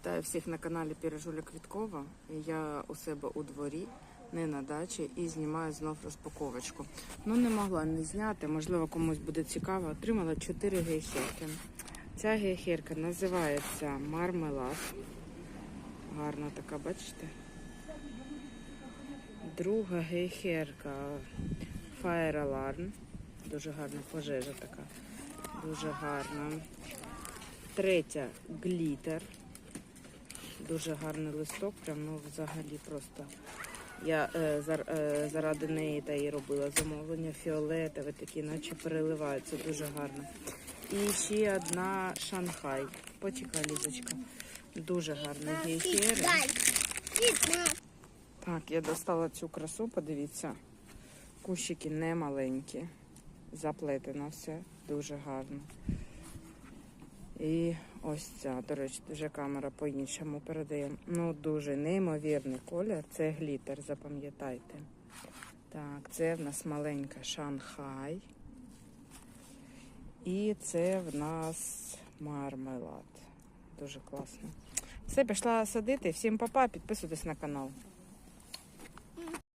Вітаю всіх на каналі Пірожуля Квіткова. Я у себе у дворі, не на дачі, і знімаю знов розпаковочку. Ну не могла не зняти, можливо, комусь буде цікаво. Отримала 4 гейхерки. Ця гейхерка називається Мармелад. Гарна така, бачите? Друга гейхерка Fire Alarm. Дуже гарна пожежа така. Дуже гарна. Третя глітер. Дуже гарний листок, прям ну взагалі просто. Я е, зар, е, заради неї та і робила замовлення фіолетове, такі, наче переливаються, дуже гарно. І ще одна Шанхай. Почекай, Лізочка. Дуже гарна гейхери. Так, я достала цю красу, подивіться. Кущики не маленькі. Заплетено все, дуже гарно. І ось ця, до речі, вже камера по-іншому передає. Ну, дуже неймовірний колір. Це глітер, запам'ятайте. Так, це в нас маленька Шанхай. І це в нас мармелад. Дуже класно. Все, пішла садити. Всім папа, підписуйтесь на канал.